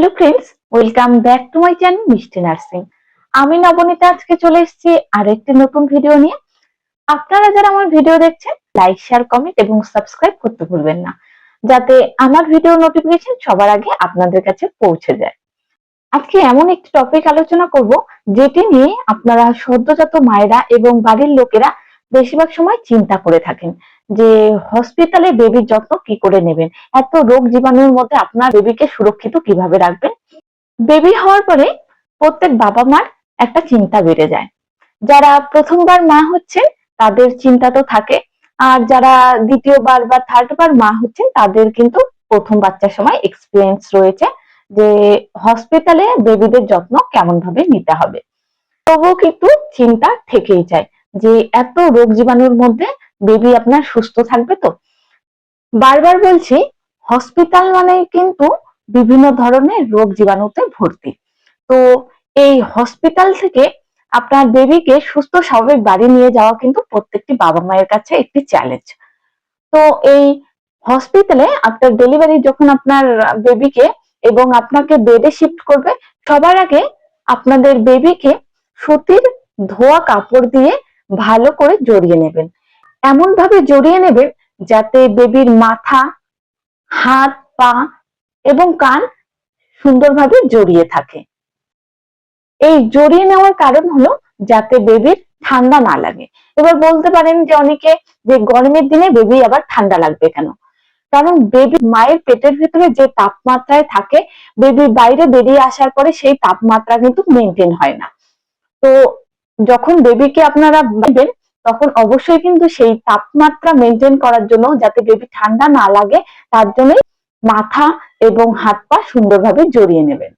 Hello friends welcome back to my channel Mishti nursing আমি নবনীতা, আজকে চলে এসেছি আরেকটি নতুন ভিডিও নিয়ে। আপনারা যারা আমার ভিডিও দেখছেন লাইক শেয়ার কমেন্ট এবং সাবস্ক্রাইব করতে ভুলবেন না, যাতে আমার ভিডিও নোটিফিকেশন সবার আগে আপনাদের কাছে পৌঁছে যায়। আজকে এমন একটি টপিক আলোচনা করব, যেটি নিয়ে আপনারা সদ্যজাত মায়েরা এবং বাড়ির লোকেরা বেশিরভাগ সময় চিন্তা করে থাকেন। যে হসপিটালে বেবির যত্ন কি করে নেবেন? এত রোগ জীবাণুর মধ্যে আপনার বেবিকে সুরক্ষিত কীভাবে রাখবেন? বেবি হওয়ার পরে প্রত্যেক বাবা মার একটা চিন্তা বেড়ে যায়। যারা প্রথমবার মা হচ্ছেন, তাদের চিন্তা তো থাকে। আর যারা দ্বিতীয়বার বা থার্ডবার মা হচ্ছেন, তাদের কিন্তু প্রথম বাচ্চার সময় এক্সপিরিয়েন্স রয়েছে যে হসপিটালে বেবিদের যত্ন কেমন ভাবে নিতে হবে। তবুও কিন্তু চিন্তা থেকেই যায়। যে এত রোগ জীবাণুর মধ্যে বেবি আপনার সুস্থ থাকবে তো? বারবার বলছি হসপিটাল মানে কিন্তু বিভিন্ন ধরনের রোগ জীবাণুতে ভর্তি। তো এই হসপিটাল থেকে আপনার বেবিকে সুস্থ স্বাভাবিক বাড়ি নিয়ে যাওয়া কিন্তু প্রত্যেকটি বাবা মায়ের কাছে একটি চ্যালেঞ্জ তো এই হসপিটালে আপনার ডেলিভারি যখন আপনার বেবিকে এবং আপনাকে বেডে শিফট করবে, সবার আগে আপনাদের বেবিকে সুতির ধোয়া কাপড় দিয়ে ভালো করে জড়িয়ে নেবেন। এমন ভাবে জড়িয়ে নেবেন যাতে বেবির মাথা, হাত, পা এবং কান সুন্দরভাবে জড়িয়ে থাকে। এই জড়িয়ে নেওয়ার কারণ হলো যাতে বেবির ঠান্ডা না লাগে। এবার বলতে পারেন যে অনেকে যে গরমের দিনে বেবি আবার ঠান্ডা লাগবে কেন? কারণ বেবি মায়ের পেটের ভিতরে যে তাপমাত্রায় থাকে বেবি বাইরে বেরিয়ে আসার পরে সেই তাপমাত্রা কিন্তু মেনটেন হয় না। তো যখন বেবিকে আপনারা দেবেন, তখন অবশ্যই কিন্তু সেই তাপমাত্রা মেনটেন করার জন্য যাতে বেবি ঠান্ডা না লাগে, তার জন্য মাথা এবং হাত পা সুন্দরভাবে জড়িয়ে নেবেন।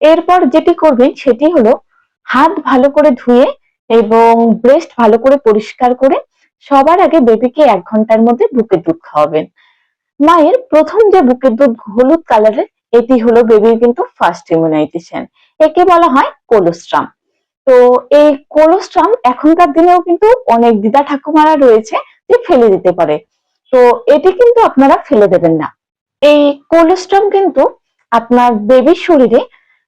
এরপর যেটি করবেন, সেটি হলো হাত ভালো করে ধুয়ে এবং ব্রেস্ট ভালো করে পরিষ্কার করে সবার আগে বেবিকে এক ঘণ্টার মধ্যে বুকের দুধ খাওয়াবেন। মায়ের প্রথম যে বুকের দুধ হলুদ কালারের এটি হলো বেবির কিন্তু ফার্স্ট ইমিউনাইজেশন একে বলা হয় কোলোস্ট্রাম তো এই কোলোস্ট্রাম এখনকার দিনেও কিন্তু অনেক দিদা ঠাকুমারা রয়েছে যে ফেলে দিতে পারে। তো এটি কিন্তু আপনারা ফেলে দেবেন না। এই কোলোস্ট্রাম কিন্তু আপনার বেবির শরীরে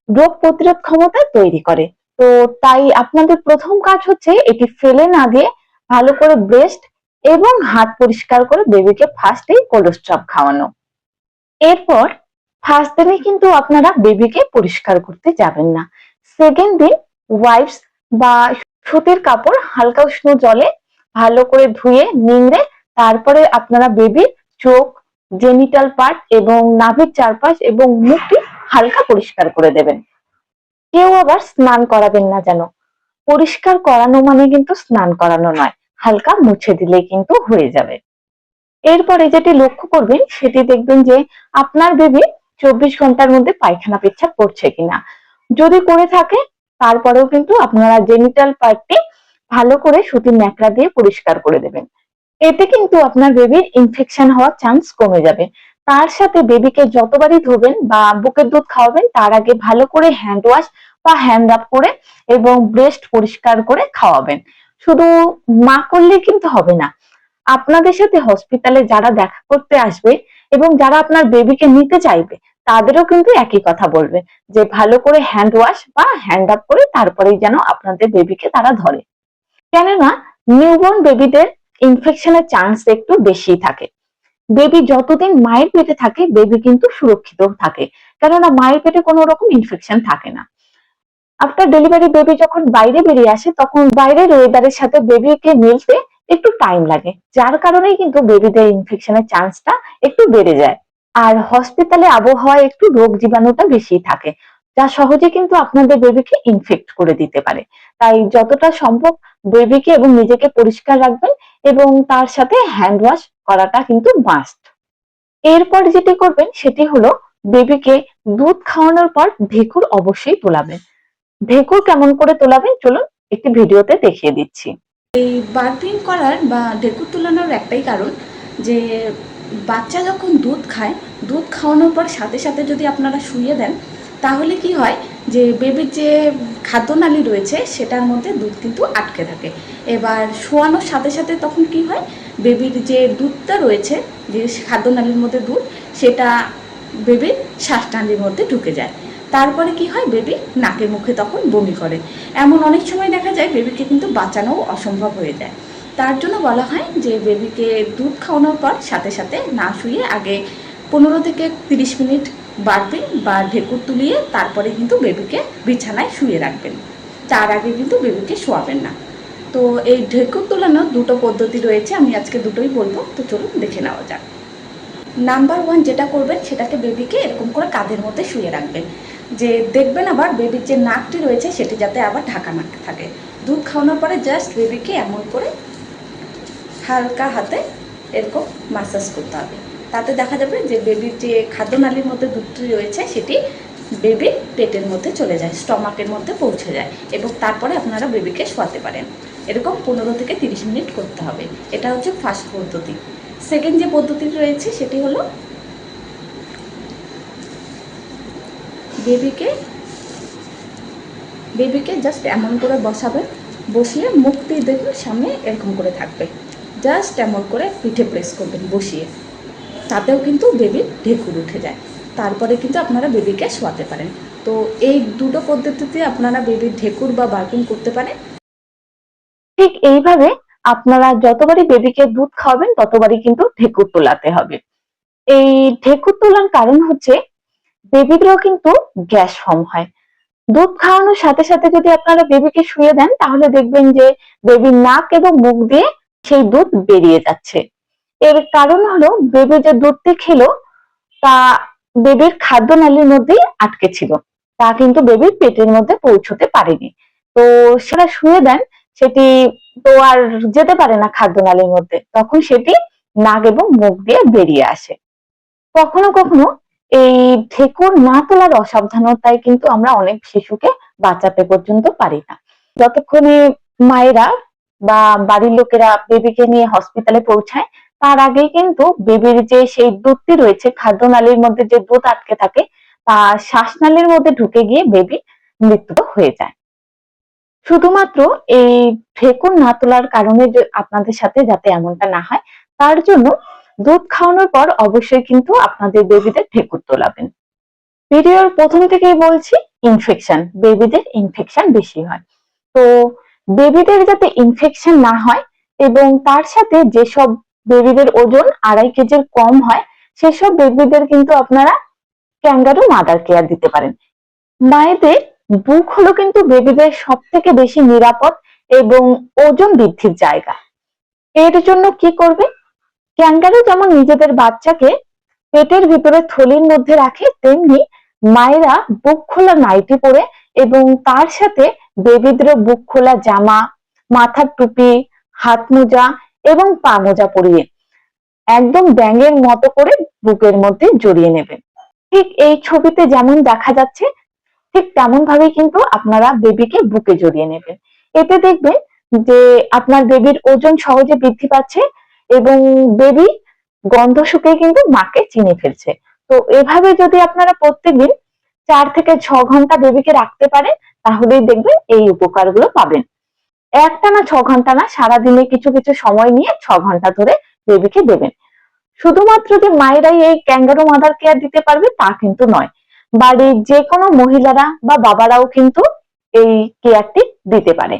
রোগ প্রতিরোধ ক্ষমতা তৈরি করে। তো তাই আপনাদের প্রথম কাজ হচ্ছে এটি ফেলে না দিয়ে ভালো করে ব্রেস্ট এবং হাত পরিষ্কার করে বেবিকে ফার্স্টেই কোলোস্ট্রাম খাওয়ানো। এরপর ফার্স্ট দিনে কিন্তু আপনারা বেবিকে পরিষ্কার করতে যাবেন না। সেকেন্ড দিন ওয়াইপস বা সুতির কাপড় হালকা উষ্ণ জলে ভালো করে ধুয়ে, নিংড়ে, তারপরে আপনারা বেবির চোখ জেনিটাল পার্ট এবং নাভির চারপাশ এবং মুখটি হালকা পরিষ্কার করে দেবেন। কেউ আবার স্নান করাবেন না যেন। পরিষ্কার করানো মানে কিন্তু স্নান করানো নয়, হালকা মুছে দিলেই কিন্তু হয়ে যাবে। এরপরে যেটি লক্ষ্য করবেন, সেটি দেখবেন যে আপনার বেবি চব্বিশ ঘণ্টার মধ্যে পায়খানা পেচ্ছাপ করছে কিনা। যদি করে থাকে তারপরেও কিন্তু আপনারা জেনিটাল পার্টটি ভালো করে সুতির ন্যাকড়া দিয়ে পরিষ্কার করে দেবেন। এতে কিন্তু আপনার বেবির ইনফেকশন হওয়ার চান্স কমে যাবে। তার সাথে বেবিকে যতবারই ধোবেন বা বুকের দুধ খাওয়াবেন, তার আগে ভালো করে হ্যান্ড ওয়াশ বা হ্যান্ড আপ করে এবং ব্রেস্ট পরিষ্কার করে খাওয়াবেন। শুধু মা করলে কিন্তু হবে না। আপনাদের সাথে হসপিটালে যারা দেখা করতে আসবে এবং যারা আপনার বেবিকে নিতে চাইবে তাদেরও কিন্তু একই কথা বলবে যে ভালো করে হ্যান্ড ওয়াশ বা হ্যান্ড আপ করে তারপরেই যেন আপনাদের বেবিকে তারা ধরে। কেননা নিউবর্ন বেবিদের ইনফেকশনের চান্স একটু বেশি থাকে। বেবি যতদিন মায়ের পেটে থাকে বেবি কিন্তু সুরক্ষিত থাকে। কেননা মায়ের পেটে কোনো রকম ইনফেকশন থাকে না। আফটার ডেলিভারি বেবি যখন বাইরে বেরিয়ে আসে, তখন বাইরের ওয়েদারের সাথে বেবিকে মিলতে একটু টাইম লাগে। যার কারণেই কিন্তু বেবিদের ইনফেকশনের চান্সটা একটু বেড়ে যায়। আর হসপিটালে আবহাওয়া একটু রোগ জীবাণুটা বেশি থাকে, যা সহজে কিন্তু আপনাদের বেবিকে ইনফেক্ট করে দিতে পারে। তাই যতটা সম্ভব বেবিকে এবং নিজেকে পরিষ্কার রাখবেন এবং তার সাথে হ্যান্ড ওয়াশ করাটা কিন্তু মাস্ট এরপর যেটি করবেন, সেটি হলো বেবিকে দুধ খাওয়ানোর পর ঢেকুর অবশ্যই তোলাবেন। ঢেকুর কেমন করে তোলাবেন, চলুন একটি ভিডিওতে দেখিয়ে দিচ্ছি। এই বার্পিং করার বা ঢেকুর তোলানোর একটাই কারণ যে বাচ্চা যখন দুধ খায়, দুধ খাওয়ানোর পর সাথে সাথে যদি আপনারা শুয়ে দেন, তাহলে কি হয় যে বেবির যে খাদ্যনালী রয়েছে, সেটার মধ্যে দুধ কিন্তু আটকে থাকে। এবার শোয়ানোর সাথে সাথে তখন কি হয় বেবির যে দুধটা রয়েছে, যে খাদ্যনালীর মধ্যে দুধ, সেটা বেবির শ্বাসনালীর মধ্যে ঢুকে যায়। তারপরে কি হয় বেবি নাকে মুখে তখন বমি করে। এমন অনেক সময় দেখা যায় বেবিকে কিন্তু বাঁচানোও অসম্ভব হয়ে যায়। তার জন্য বলা হয় যে বেবিকে দুধ খাওয়ানোর পর সাথে সাথে না শুয়ে আগে পনেরো থেকে তিরিশ মিনিট বাড়বেন বা ঢেকুর তুলিয়ে তারপরে কিন্তু বেবিকে বিছানায় শুয়ে রাখবেন। তার আগে কিন্তু বেবিকে শোয়াবেন না। তো এই ঢেকুর তোলানোর দুটো পদ্ধতি রয়েছে, আমি আজকে দুটোই বলব। তো চলুন দেখে নেওয়া যাক। নাম্বার ওয়ান যেটা করবেন, সেটাকে বেবিকে এরকম করে কাঁধের মধ্যে শুয়ে রাখবেন। যে দেখবেন আবার বেবির যে নাকটি রয়েছে, সেটি যাতে আবার ঢাকা নাক থাকে। দুধ খাওয়ানোর পরে জাস্ট বেবিকে এমন করে হালকা হাতে এরকম মাসাজ করতে হবে। তাতে দেখা যাবে যে বেবির যে খাদ্যনালীর মধ্যে দুধটি রয়েছে, সেটি বেবির পেটের মধ্যে চলে যায়, স্টমাকের মধ্যে পৌঁছে যায় এবং তারপরে আপনারা বেবিকে শোয়াতে পারেন। এরকম পনেরো থেকে তিরিশ মিনিট করতে হবে। এটা হচ্ছে ফার্স্ট পদ্ধতি। সেকেন্ড যে পদ্ধতি রয়েছে, সেটি হলো বেবিকে বেবিকে জাস্ট এমন করে বসাবে বসিয়ে মুক্তি দেখুন সামনে এরকম করে থাকবে। জাস্ট এমন করে পিঠে প্রেস করবেন, বসিয়ে। তাতেও কিন্তু বেবির ঢেকুর উঠে যায়। তারপরে কিন্তু আপনারা বেবিকে শোয়াতে পারেন। তো এই দুটো পদ্ধতিতে আপনারা বেবির ঢেকুর বা বার্কিং করতে পারেন। ঠিক এইভাবে আপনারা যতবারই বেবিকে দুধ খাওয়াবেন, ততবারই কিন্তু ঢেকুর তোলাতে হবে। এই ঢেকুর তোলার কারণ হচ্ছে বেবিদেরও কিন্তু গ্যাস ফর্ম হয়। দুধ খাওয়ানোর সাথে সাথে যদি আপনারা বেবিকে শুয়ে দেন, তাহলে দেখবেন যে বেবির নাক এবং মুখ দিয়ে সেই দুধ বেরিয়ে যাচ্ছে। এর কারণ হলো বেবি যে দুধটি খেলো, তা বেবির খাদ্যনালীর মধ্যেই আটকে ছিল। তা কিন্তু বেবির পেটের মধ্যে পৌঁছতে পারেনি। তো সেটা শুয়ে দেন, সেটি তো আর যেতে পারে না খাদ্যনালীর মধ্যে। তখন সেটি নাক এবং মুখ দিয়ে বেরিয়ে আসে। কখনো কখনো এই ঢেকুর না তোলার অসাবধানতায় কিন্তু আমরা অনেক শিশুকে বাঁচাতে পর্যন্ত পারি না। যতক্ষণে মায়েরা বা বাড়ির লোকেরা বেবিকে নিয়ে হসপিটালে পৌঁছায়, তার আগেই কিন্তু বেবির যে সেই দুধটি রয়েছে খাদ্যনালীর মধ্যে যে দুধ আটকে থাকে, তা শ্বাসনালীর মধ্যে ঢুকে গিয়ে বেবি মৃত্যু হয়ে যায়। শুধুমাত্র এই ঢেকুর না তোলার কারণে আপনাদের সাথে যাতে এমনটা না হয়, তার জন্য দুধ খাওয়ানোর পর অবশ্যই কিন্তু আপনাদের বেবিদের ঢেকুর তোলাবেন। ভিডিওর প্রথম থেকেই বলছি ইনফেকশন বেবিদের ইনফেকশন বেশি হয়। তো বেবিদের যাতে ইনফেকশন না হয় এবং তার সাথে যেসব বেবিদের ওজন আড়াই কেজির কম হয়, সেসব বেবিদের কিন্তু আপনারা ক্যাঙ্গারু মাদার কেয়ার দিতে পারেন। মায়েদের বুক হলো কিন্তু বেবিদের সব থেকে বেশি নিরাপদ এবং ওজন বৃদ্ধির জায়গা। এর জন্য কি করবে? ক্যাঙ্গারু যেমন নিজেদের বাচ্চাকে পেটের ভিতরে থলির মধ্যে রাখে, তেমনি মায়েরা বুক খোলা নাইটি পরে এবং তার সাথে বেবিদের বুক খোলা জামা, মাথার টুপি, হাত মোজা এবং পা মোজা পরিয়ে একদম ব্যাঙের মতো করে বুকের মধ্যে জড়িয়ে নেবেন ঠিক এই ছবিতে যেমন দেখা যাচ্ছে, ঠিক তেমন ভাবে কিন্তু আপনারা বেবিকে বুকে জড়িয়ে নেবেন এতে দেখবেন যে আপনার বেবির ওজন সহজে বৃদ্ধি পাচ্ছে এবং বেবি গন্ধ শুকে কিন্তু মাকে চিনে ফেলছে। তো এভাবে যদি আপনারা প্রত্যেকদিন চার থেকে ছ ঘণ্টা বেবিকে রাখতে পারে, তাহলেই দেখবেন এই উপকারগুলো পাবেন। একটানা ছ ঘণ্টা না, সারাদিনে কিছু কিছু সময় নিয়ে ছ ঘণ্টা ধরে বেবিকে দেবেন। শুধুমাত্র যে মায়েরাই এই ক্যাঙ্গারু মাদার কেয়ার দিতে পারবে তা কিন্তু নয়, বাড়ির যে কোনো মহিলারা বা বাবারাও কিন্তু এই কেয়ারটি দিতে পারে।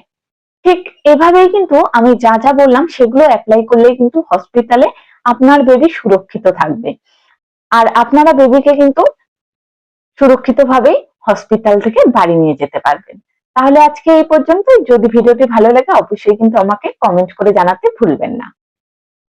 ঠিক এভাবেই কিন্তু আমি যা যা বললাম সেগুলো অ্যাপ্লাই করলেই কিন্তু হসপিটালে আপনার বেবি সুরক্ষিত থাকবে। আর আপনারা বেবিকে কিন্তু সুরক্ষিতভাবেই হসপিটাল থেকে বাড়ি নিয়ে যেতে পারবেন। তাহলে আজকে এই পর্যন্ত যদি ভিডিওটি ভালো লাগে, অবশ্যই কিন্তু আমাকে কমেন্ট করে জানাতে ভুলবেন না।